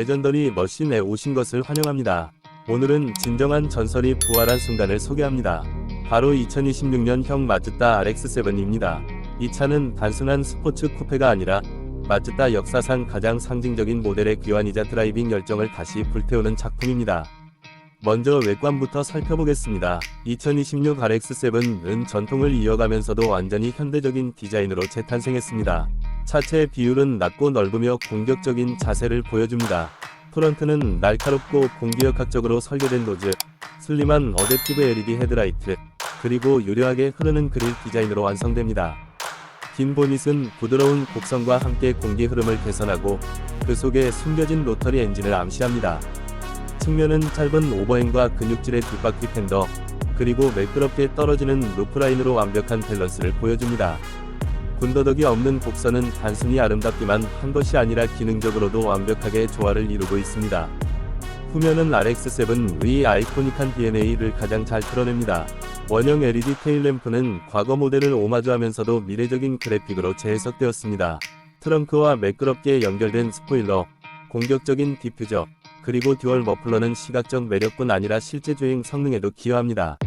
레전더리 머신에 오신 것을 환영합니다. 오늘은 진정한 전설이 부활한 순간을 소개합니다. 바로 2026년형 마즈다 RX-7입니다. 이 차는 단순한 스포츠 쿠페가 아니라 마즈다 역사상 가장 상징적인 모델의 귀환이자 드라이빙 열정을 다시 불태우는 작품입니다. 먼저 외관부터 살펴보겠습니다. 2026 RX-7은 전통을 이어가면서도 완전히 현대적인 디자인으로 재탄생했습니다. 차체의 비율은 낮고 넓으며 공격적인 자세를 보여줍니다. 프런트는 날카롭고 공기역학적으로 설계된 노즈, 슬림한 어댑티브 LED 헤드라이트, 그리고 유려하게 흐르는 그릴 디자인으로 완성됩니다. 긴 보닛은 부드러운 곡선과 함께 공기 흐름을 개선하고 그 속에 숨겨진 로터리 엔진을 암시합니다. 측면은 짧은 오버행과 근육질의 뒷바퀴 팬더, 그리고 매끄럽게 떨어지는 루프라인으로 완벽한 밸런스를 보여줍니다. 군더더기 없는 곡선은 단순히 아름답기만 한 것이 아니라 기능적으로도 완벽하게 조화를 이루고 있습니다. 후면은 RX-7의 아이코닉한 DNA를 가장 잘 드러냅니다. 원형 LED 테일램프는 과거 모델을 오마주하면서도 미래적인 그래픽으로 재해석되었습니다. 트렁크와 매끄럽게 연결된 스포일러, 공격적인 디퓨저, 그리고 듀얼 머플러는 시각적 매력뿐 아니라 실제 주행 성능에도 기여합니다.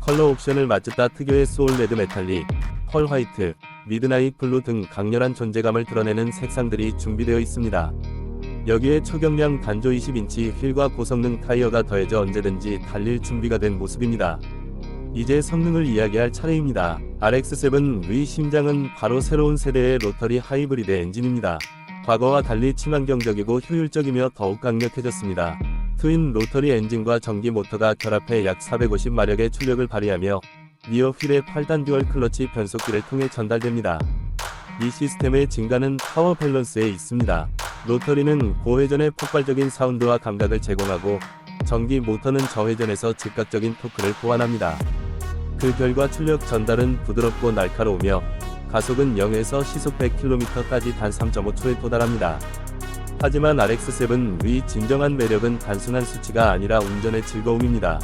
컬러 옵션을 맞췄다 특유의 소울 레드 메탈릭, 펄 화이트, 미드나잇 블루 등 강렬한 존재감을 드러내는 색상들이 준비되어 있습니다. 여기에 초경량 단조 20인치 휠과 고성능 타이어가 더해져 언제든지 달릴 준비가 된 모습입니다. 이제 성능을 이야기할 차례입니다. RX-7의 심장은 바로 새로운 세대의 로터리 하이브리드 엔진입니다. 과거와 달리 친환경적이고 효율적이며 더욱 강력해졌습니다. 트윈 로터리 엔진과 전기 모터가 결합해 약 450마력의 출력을 발휘하며 리어 휠의 8단 듀얼 클러치 변속기를 통해 전달됩니다. 이 시스템의 증가는 파워 밸런스에 있습니다. 로터리는 고회전의 폭발적인 사운드와 감각을 제공하고 전기 모터는 저회전에서 즉각적인 토크를 보완합니다. 그 결과 출력 전달은 부드럽고 날카로우며 가속은 0에서 시속 100km까지 단 3.5초에 도달합니다. 하지만 RX-7의 진정한 매력은 단순한 수치가 아니라 운전의 즐거움입니다.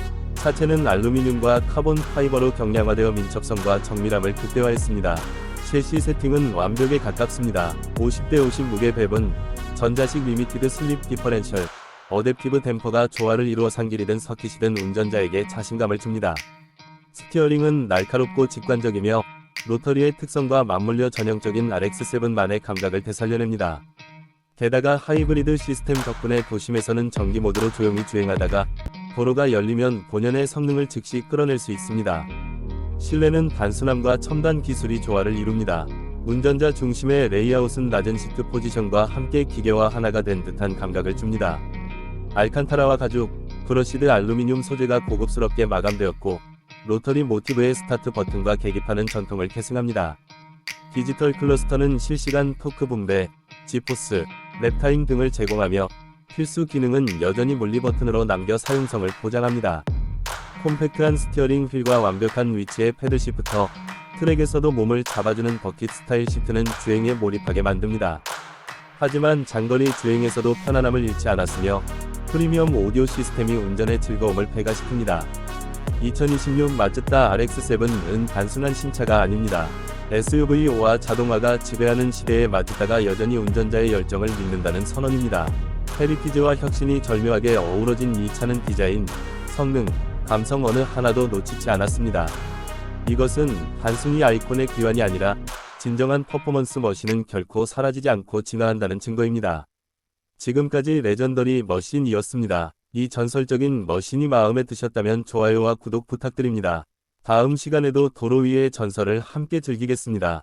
차체는 알루미늄과 카본 파이버로 경량화되어 민첩성과 정밀함을 극대화했습니다. 셰시 세팅은 완벽에 가깝습니다. 50대 50 무게 배분, 전자식 리미티드 슬립 디퍼렌셜, 어댑티브 댐퍼가 조화를 이루어 상길이든 서킷이든 운전자에게 자신감을 줍니다. 스티어링은 날카롭고 직관적이며 로터리의 특성과 맞물려 전형적인 RX-7만의 감각을 되살려냅니다. 게다가 하이브리드 시스템 덕분에 도심에서는 전기 모드로 조용히 주행하다가 도로가 열리면 본연의 성능을 즉시 끌어낼 수 있습니다. 실내는 단순함과 첨단 기술이 조화를 이룹니다. 운전자 중심의 레이아웃은 낮은 시트 포지션과 함께 기계와 하나가 된 듯한 감각을 줍니다. 알칸타라와 가죽, 브러시드 알루미늄 소재가 고급스럽게 마감되었고 로터리 모티브의 스타트 버튼과 계기판은 전통을 계승합니다. 디지털 클러스터는 실시간 토크 분배, 지포스, 랩타임 등을 제공하며 필수 기능은 여전히 물리 버튼으로 남겨 사용성을 보장합니다. 콤팩트한 스티어링 휠과 완벽한 위치의 패들 시프터, 트랙에서도 몸을 잡아주는 버킷 스타일 시트는 주행에 몰입하게 만듭니다. 하지만 장거리 주행에서도 편안함을 잃지 않았으며 프리미엄 오디오 시스템이 운전의 즐거움을 배가시킵니다. 2026 마즈다 RX-7은 단순한 신차가 아닙니다. SUV와 자동화가 지배하는 시대에 마즈다가 여전히 운전자의 열정을 믿는다는 선언입니다. 헤리티지와 혁신이 절묘하게 어우러진 이 차는 디자인, 성능, 감성 어느 하나도 놓치지 않았습니다. 이것은 단순히 아이콘의 귀환이 아니라 진정한 퍼포먼스 머신은 결코 사라지지 않고 진화한다는 증거입니다. 지금까지 레전더리 머신이었습니다. 이 전설적인 머신이 마음에 드셨다면 좋아요와 구독 부탁드립니다. 다음 시간에도 도로 위의 전설을 함께 즐기겠습니다.